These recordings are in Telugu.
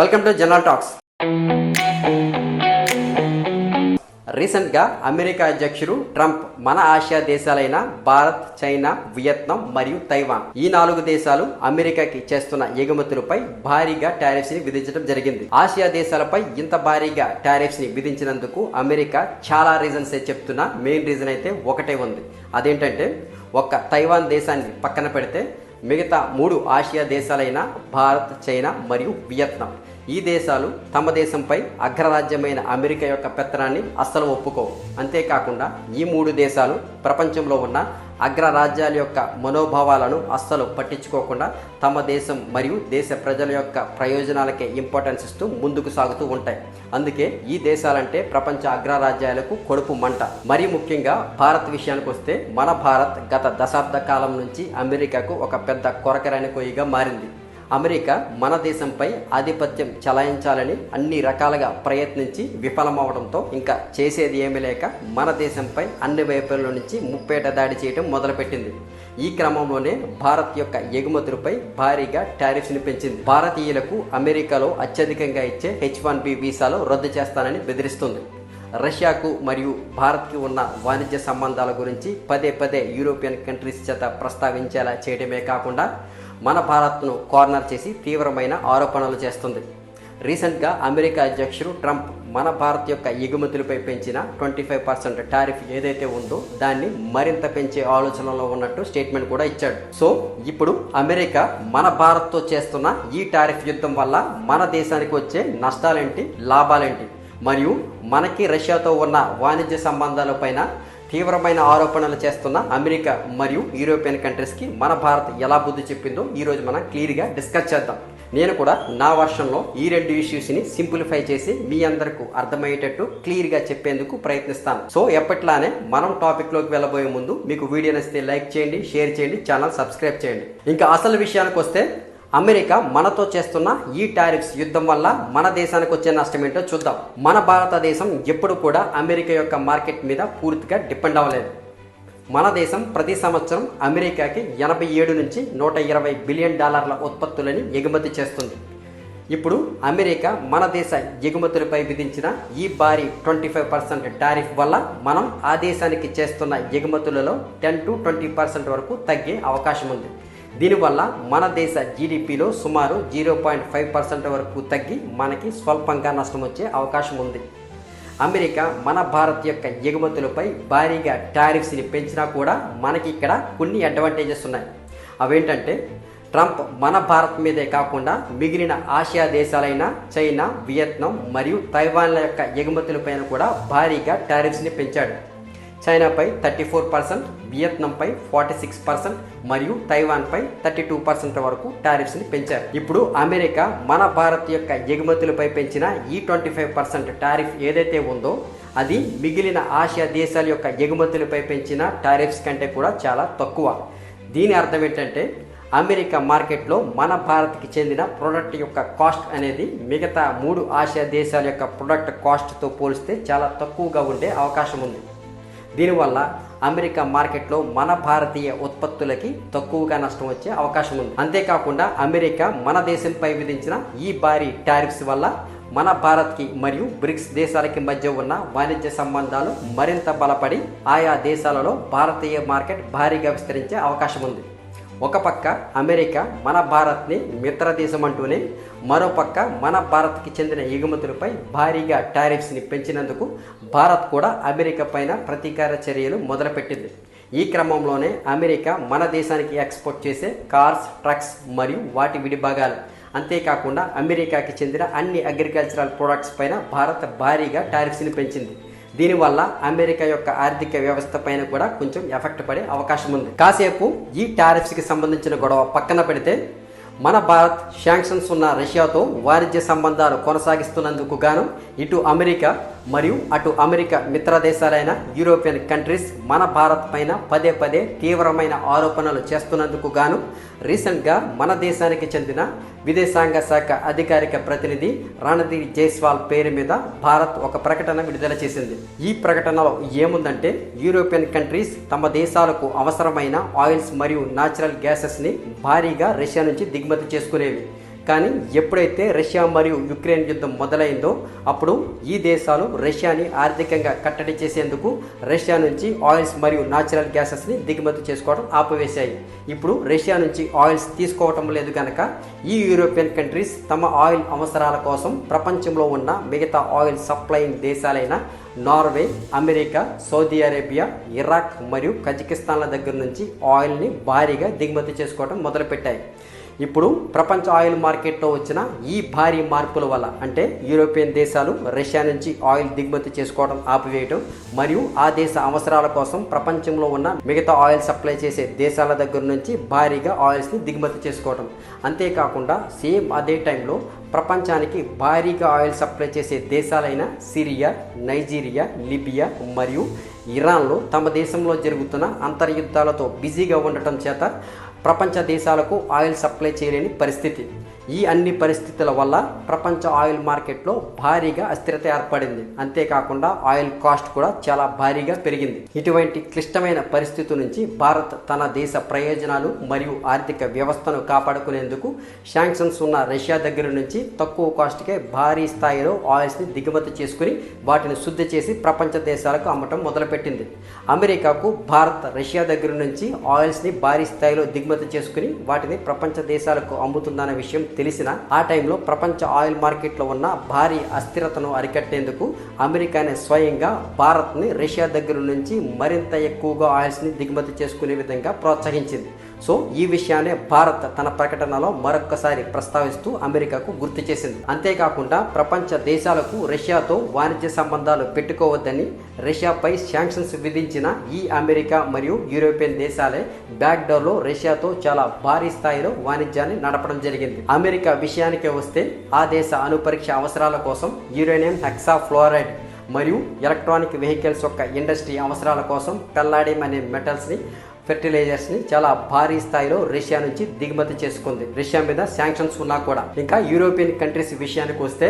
వెల్కమ్ టు జనరల్ టాక్స్ రీసెంట్గా అమెరికా అధ్యక్షుడు ట్రంప్ మన ఆసియా దేశాలైన భారత్ చైనా వియత్నాం మరియు తైవాన్ ఈ నాలుగు దేశాలు అమెరికాకి చేస్తున్న ఎగుమతులపై భారీగా టారిఫ్స్ని విధించడం జరిగింది. ఆసియా దేశాలపై ఇంత భారీగా టారిఫ్స్ని విధించినందుకు అమెరికా చాలా రీజన్స్ చెప్తున్నా. మెయిన్ రీజన్ అయితే ఒకటే ఉంది. అదేంటంటే ఒక్క తైవాన్ దేశాన్ని పక్కన పెడితే మిగతా మూడు ఆసియా దేశాలైన భారత్ చైనా మరియు వియత్నాం. ఈ దేశాలు తమ దేశంపై అగ్రరాజ్యమైన అమెరికా యొక్క పెత్తనాన్ని అస్సలు ఒప్పుకోవు. అంతేకాకుండా ఈ మూడు దేశాలు ప్రపంచంలో ఉన్న అగ్రరాజ్యాల యొక్క మనోభావాలను అస్సలు పట్టించుకోకుండా తమ దేశం మరియు దేశ ప్రజల యొక్క ప్రయోజనాలకే ఇంపార్టెన్స్ ఇస్తూ ముందుకు సాగుతూ ఉంటాయి. అందుకే ఈ దేశాలంటే ప్రపంచ అగ్రరాజ్యాలకు కొడుపు మంట. మరీ ముఖ్యంగా భారత్ విషయానికి వస్తే మన భారత్ గత దశాబ్ద కాలం నుంచి అమెరికాకు ఒక పెద్ద కొరకరైన కొయ్యిగా మారింది. అమెరికా మన దేశంపై ఆధిపత్యం చలాయించాలని అన్ని రకాలుగా ప్రయత్నించి విఫలమవడంతో ఇంకా చేసేది ఏమీ లేక మన దేశంపై అన్ని వైపుల నుంచి ముప్పేట దాడి చేయడం మొదలుపెట్టింది. ఈ క్రమంలోనే భారత్ యొక్క ఎగుమతులపై భారీగా టారిఫ్స్ని పెంచింది. భారతీయులకు అమెరికాలో అత్యధికంగా ఇచ్చే హెచ్ వన్ బి వీసాలు రద్దు చేస్తానని బెదిరిస్తుంది. రష్యాకు మరియు భారత్కి ఉన్న వాణిజ్య సంబంధాల గురించి పదే పదే యూరోపియన్ కంట్రీస్ చేత ప్రస్తావించేలా చేయడమే కాకుండా మన భారత్ను కార్నర్ చేసి తీవ్రమైన ఆరోపణలు చేస్తుంది. రీసెంట్గా అమెరికా అధ్యక్షుడు ట్రంప్ మన భారత్ యొక్క ఎగుమతులపై పెంచిన ట్వంటీ ఫైవ్ పర్సెంట్ టారిఫ్ ఏదైతే ఉందో దాన్ని మరింత పెంచే ఆలోచనలో ఉన్నట్టు స్టేట్మెంట్ కూడా ఇచ్చాడు. సో ఇప్పుడు అమెరికా మన భారత్తో చేస్తున్న ఈ టారిఫ్ యుద్ధం వల్ల మన దేశానికి వచ్చే నష్టాలేంటి? లాభాలేంటి? మరియు మనకి రష్యాతో ఉన్న వాణిజ్య సంబంధాలపైన తీవ్రమైన ఆరోపణలు చేస్తున్న అమెరికా మరియు యూరోపియన్ కంట్రీస్కి మన భారత్ ఎలా బుద్ధి చెప్పిందో ఈరోజు మనం క్లియర్గా డిస్కస్ చేద్దాం. నేను కూడా నా వర్షంలో ఈ రెండు ఇష్యూస్ని సింప్లిఫై చేసి మీ అందరికీ అర్థమయ్యేటట్టు క్లియర్గా చెప్పేందుకు ప్రయత్నిస్తాను. సో ఎప్పట్లానే మనం టాపిక్లోకి వెళ్ళబోయే ముందు మీకు వీడియో నచ్చితే లైక్ చేయండి షేర్ చేయండి ఛానల్ సబ్స్క్రైబ్ చేయండి. ఇంకా అసలు విషయానికి వస్తే అమెరికా మనతో చేస్తున్న ఈ టారిఫ్స్ యుద్ధం వల్ల మన దేశానికి వచ్చే నష్టం ఏంటో చూద్దాం. మన భారతదేశం ఎప్పుడు కూడా అమెరికా యొక్క మార్కెట్ మీద పూర్తిగా డిపెండ్ అవ్వలేదు. మన దేశం ప్రతి సంవత్సరం అమెరికాకి ఎనభై ఏడు నుంచి నూట ఇరవై బిలియన్ డాలర్ల ఉత్పత్తులని ఎగుమతి చేస్తుంది. ఇప్పుడు అమెరికా మన దేశ ఎగుమతులపై విధించిన ఈ భారీ ట్వంటీ ఫైవ్ పర్సెంట్ టారిఫ్ వల్ల మనం ఆ దేశానికి చేస్తున్న ఎగుమతులలో టెన్ టు ట్వంటీ పర్సెంట్ వరకు తగ్గే అవకాశం ఉంది. దీనివల్ల మన దేశ జీడిపిలో సుమారు జీరో పాయింట్ ఫైవ్ పర్సెంట్ వరకు తగ్గి మనకి స్వల్పంగా నష్టం వచ్చే అవకాశం ఉంది. అమెరికా మన భారత్ యొక్క ఎగుమతులపై భారీగా టారిఫ్స్ని పెంచినా కూడా మనకి ఇక్కడ కొన్ని అడ్వాంటేజెస్ ఉన్నాయి. అవేంటంటే ట్రంప్ మన భారత్ మీదే కాకుండా మిగిలిన ఆసియా దేశాలైన చైనా వియత్నాం మరియు తైవాన్ల యొక్క ఎగుమతులపైన కూడా భారీగా టారిఫ్స్ని పెంచాడు. చైనాపై థర్టీ ఫోర్ పర్సెంట్ వియత్నాంపై ఫార్టీ సిక్స్ పర్సెంట్ మరియు తైవాన్పై థర్టీ టూ పర్సెంట్ వరకు టారిఫ్స్ని పెంచారు. ఇప్పుడు అమెరికా మన భారత్ యొక్క ఎగుమతులపై పెంచిన ఈ ట్వంటీ ఫైవ్ పర్సెంట్ టారిఫ్ ఏదైతే ఉందో అది మిగిలిన ఆసియా దేశాల యొక్క ఎగుమతులపై పెంచిన టారిఫ్స్ కంటే కూడా చాలా తక్కువ. దీని అర్థం ఏంటంటే అమెరికా మార్కెట్లో మన భారత్కి చెందిన ప్రోడక్ట్ యొక్క కాస్ట్ అనేది మిగతా మూడు ఆసియా దేశాల యొక్క ప్రోడక్ట్ కాస్ట్తో పోలిస్తే చాలా తక్కువగా ఉండే అవకాశం ఉంది. దీనివల్ల అమెరికా మార్కెట్లో మన భారతీయ ఉత్పత్తులకి తక్కువగా నష్టం వచ్చే అవకాశం ఉంది. అంతేకాకుండా అమెరికా మన దేశంపై విధించిన ఈ భారీ టారిఫ్స్ వల్ల మన భారత్కి మరియు బ్రిక్స్ దేశాలకి మధ్య ఉన్న వాణిజ్య సంబంధాలు మరింత బలపడి ఆయా దేశాలలో భారతీయ మార్కెట్ భారీగా విస్తరించే అవకాశం ఉంది. ఒక పక్క అమెరికా మన భారత్ని మిత్ర దేశం అంటూనే మరోపక్క మన భారత్కి చెందిన ఎగుమతులపై భారీగా టారిఫ్స్ని పెంచినందుకు భారత్ కూడా అమెరికా పైన ప్రతీకార చర్యలు మొదలుపెట్టింది. ఈ క్రమంలోనే అమెరికా మన దేశానికి ఎక్స్పోర్ట్ చేసే కార్స్ ట్రక్స్ మరియు వాటి విడిభాగాలు. అంతేకాకుండా అమెరికాకి చెందిన అన్ని అగ్రికల్చరల్ ప్రొడక్ట్స్ పైన భారత్ భారీగా టారిఫ్స్ని పెంచింది. దీనివల్ల అమెరికా యొక్క ఆర్థిక వ్యవస్థ పైన కూడా కొంచెం ఎఫెక్ట్ పడే అవకాశం ఉంది. కాసేపు ఈ టారిఫ్స్కి సంబంధించిన గొడవ పక్కన పెడితే మన భారత్ శాంక్షన్స్ ఉన్న రష్యాతో వాణిజ్య సంబంధాలు కొనసాగిస్తున్నందుకు గాను ఇటు అమెరికా మరియు అటు అమెరికా మిత్ర దేశాలైన యూరోపియన్ కంట్రీస్ మన భారత్ పైన పదే పదే తీవ్రమైన ఆరోపణలు చేస్తున్నందుకు గాను రీసెంట్గా మన దేశానికి చెందిన విదేశాంగ శాఖ అధికారిక ప్రతినిధి రణధీర్ జైస్వాల్ పేరు మీద భారత్ ఒక ప్రకటన విడుదల చేసింది. ఈ ప్రకటనలో ఏముందంటే యూరోపియన్ కంట్రీస్ తమ దేశాలకు అవసరమైన ఆయిల్స్ మరియు న్యాచురల్ గ్యాసెస్ని భారీగా రష్యా నుంచి దిగుమతి చేసుకునేవి. కానీ ఎప్పుడైతే రష్యా మరియు యుక్రెయిన్ యుద్ధం మొదలైందో అప్పుడు ఈ దేశాలు రష్యాని ఆర్థికంగా కట్టడి చేసేందుకు రష్యా నుంచి ఆయిల్స్ మరియు న్యాచురల్ గ్యాసెస్ని దిగుమతి చేసుకోవడం ఆపివేశాయి. ఇప్పుడు రష్యా నుంచి ఆయిల్స్ తీసుకోవటం లేదు కనుక ఈ యూరోపియన్ కంట్రీస్ తమ ఆయిల్ అవసరాల కోసం ప్రపంచంలో ఉన్న మిగతా oil supplying దేశాలైన Norway America Saudi Arabia Iraq మరియు కజకిస్తాన్ల దగ్గర నుంచి ఆయిల్ని భారీగా దిగుమతి చేసుకోవడం మొదలుపెట్టాయి. ఇప్పుడు ప్రపంచ ఆయిల్ మార్కెట్లో వచ్చిన ఈ భారీ మార్పుల వల్ల అంటే యూరోపియన్ దేశాలు రష్యా నుంచి ఆయిల్ దిగుమతి చేసుకోవడం ఆపివేయడం మరియు ఆ దేశ అవసరాల కోసం ప్రపంచంలో ఉన్న మిగతా ఆయిల్ సప్లై చేసే దేశాల దగ్గర నుంచి భారీగా ఆయిల్స్ని దిగుమతి చేసుకోవడం అంతేకాకుండా సేమ్ అదే టైంలో ప్రపంచానికి భారీగా ఆయిల్ సప్లై చేసే దేశాలైన సిరియా నైజీరియా లిబియా మరియు ఇరాన్లో తమ దేశంలో జరుగుతున్న అంతర్యుద్ధాలతో బిజీగా ఉండటం చేత ప్రపంచ దేశాలకు ఆయిల్ సప్లై చేయలేని పరిస్థితి. ఈ అన్ని పరిస్థితుల వల్ల ప్రపంచ ఆయిల్ మార్కెట్లో భారీగా అస్థిరత ఏర్పడింది. అంతేకాకుండా ఆయిల్ కాస్ట్ కూడా చాలా భారీగా పెరిగింది. ఇటువంటి క్లిష్టమైన పరిస్థితి నుంచి భారత్ తన దేశ ప్రయోజనాలు మరియు ఆర్థిక వ్యవస్థను కాపాడుకునేందుకు శాంక్షన్స్ ఉన్న రష్యా దగ్గర నుంచి తక్కువ కాస్ట్కే భారీ స్థాయిలో ఆయిల్స్ని దిగుమతి చేసుకుని వాటిని శుద్ధి చేసి ప్రపంచ దేశాలకు అమ్మటం మొదలుపెట్టింది. అమెరికాకు భారత్ రష్యా దగ్గర నుంచి ఆయిల్స్ని భారీ స్థాయిలో దిగుమతి చేసుకుని వాటిని ప్రపంచ దేశాలకు అమ్ముతుందన్న విషయం తెలిసిన ఆ టైంలో ప్రపంచ ఆయిల్ మార్కెట్లో ఉన్న భారీ అస్థిరతను అరికట్టేందుకు అమెరికానే స్వయంగా భారత్ని రష్యా దగ్గర నుంచి మరింత ఎక్కువగా ఆయిల్స్ని దిగుమతి చేసుకునే విధంగా ప్రోత్సహించింది. సో ఈ విషయాన్ని భారత్ తన ప్రకటనలో మరొక్కసారి ప్రస్తావిస్తూ అమెరికాకు గుర్తు చేసింది. అంతేకాకుండా ప్రపంచ దేశాలకు రష్యాతో వాణిజ్య సంబంధాలు పెట్టుకోవద్దని రష్యాపై శాంక్షన్స్ విధించిన ఈ అమెరికా మరియు యూరోపియన్ దేశాలే బ్యాక్డోర్లో రష్యాతో చాలా భారీ స్థాయిలో వాణిజ్యాన్ని నడపడం జరిగింది. అమెరికా విషయానికి వస్తే ఆ దేశ అణుపరీక్ష అవసరాల కోసం యురేనియం హెక్సా ఫ్లోరైడ్ మరియు ఎలక్ట్రానిక్ వెహికల్స్ యొక్క ఇండస్ట్రీ అవసరాల కోసం పెల్లాడియం అనే మెటల్స్ని ఫెర్టిలైజర్స్ని చాలా భారీ స్థాయిలో రష్యా నుంచి దిగుమతి చేసుకుంది. రష్యా మీద శాంక్షన్స్ ఉన్నా కూడా. ఇంకా యూరోపియన్ కంట్రీస్ విషయానికి వస్తే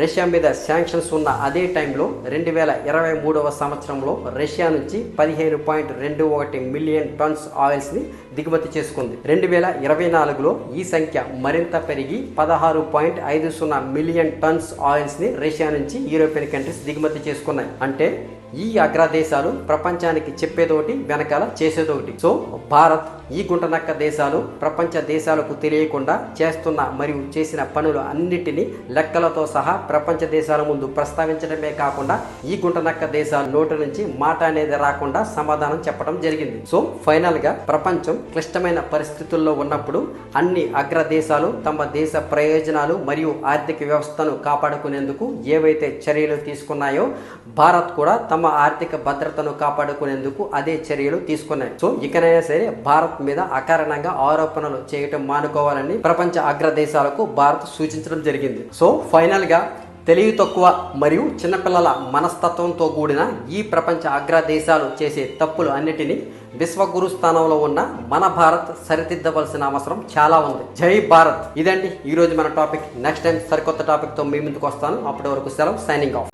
రష్యా మీద శాంక్షన్స్ ఉన్న అదే టైంలో రెండు వేల ఇరవై మూడవ సంవత్సరంలో రష్యా నుంచి పదిహేను పాయింట్ రెండు ఒకటి మిలియన్ టన్స్ ఆయిల్స్ని దిగుమతి చేసుకుంది. రెండు వేల ఇరవై నాలుగులో ఈ సంఖ్య మరింత పెరిగి పదహారు పాయింట్ ఐదు సున్నా మిలియన్ టన్స్ ఆయిల్స్ని రష్యా నుంచి యూరోపియన్ కంట్రీస్ దిగుమతి చేసుకున్నాయి. అంటే ఈ అగ్రదేశాలు ప్రపంచానికి చెప్పేదోటి వెనకాల చేసేదోటి. సో భారత్ ఈ గుంటనక్క దేశాలు ప్రపంచ దేశాలకు తెలియకుండా చేస్తున్న మరియు చేసిన పనులు అన్నిటినీ లెక్కలతో సహా ప్రపంచ దేశాల ముందు ప్రస్తావించడమే కాకుండా ఈ గుంటనక్క దేశాల నోటి నుంచి మాట అనేది రాకుండా సమాధానం చెప్పడం జరిగింది. సో ఫైనల్గా ప్రపంచం క్లిష్టమైన పరిస్థితుల్లో ఉన్నప్పుడు అన్ని అగ్ర దేశాలు తమ దేశ ప్రయోజనాలు మరియు ఆర్థిక వ్యవస్థను కాపాడుకునేందుకు ఏవైతే చర్యలు తీసుకున్నాయో భారత్ కూడా తమ ఆర్థిక భద్రతను కాపాడుకునేందుకు అదే చర్యలు తీసుకున్నాయి. సో ఇకనైనా సరే భారత్ మీద అకారణంగా ఆరోపణలు చేయటం మానుకోవాలని ప్రపంచ అగ్రదేశాలకు భారత్ సూచించడం జరిగింది. సో ఫైనల్గా తెలివి తక్కువ మరియు చిన్నపిల్లల మనస్తత్వంతో కూడిన ఈ ప్రపంచ అగ్రదేశాలు చేసే తప్పులు అన్నిటినీ విశ్వగురు స్థానంలో ఉన్న మన భారత్ సరిదిద్దవలసిన అవసరం చాలా ఉంది. జై భారత్! ఇదండి ఈరోజు మన టాపిక్. నెక్స్ట్ టైం సరికొత్త టాపిక్తో మీ ముందుకు వస్తాను. అప్పటి వరకు సెలవు సైనింగ్ ఆఫ్.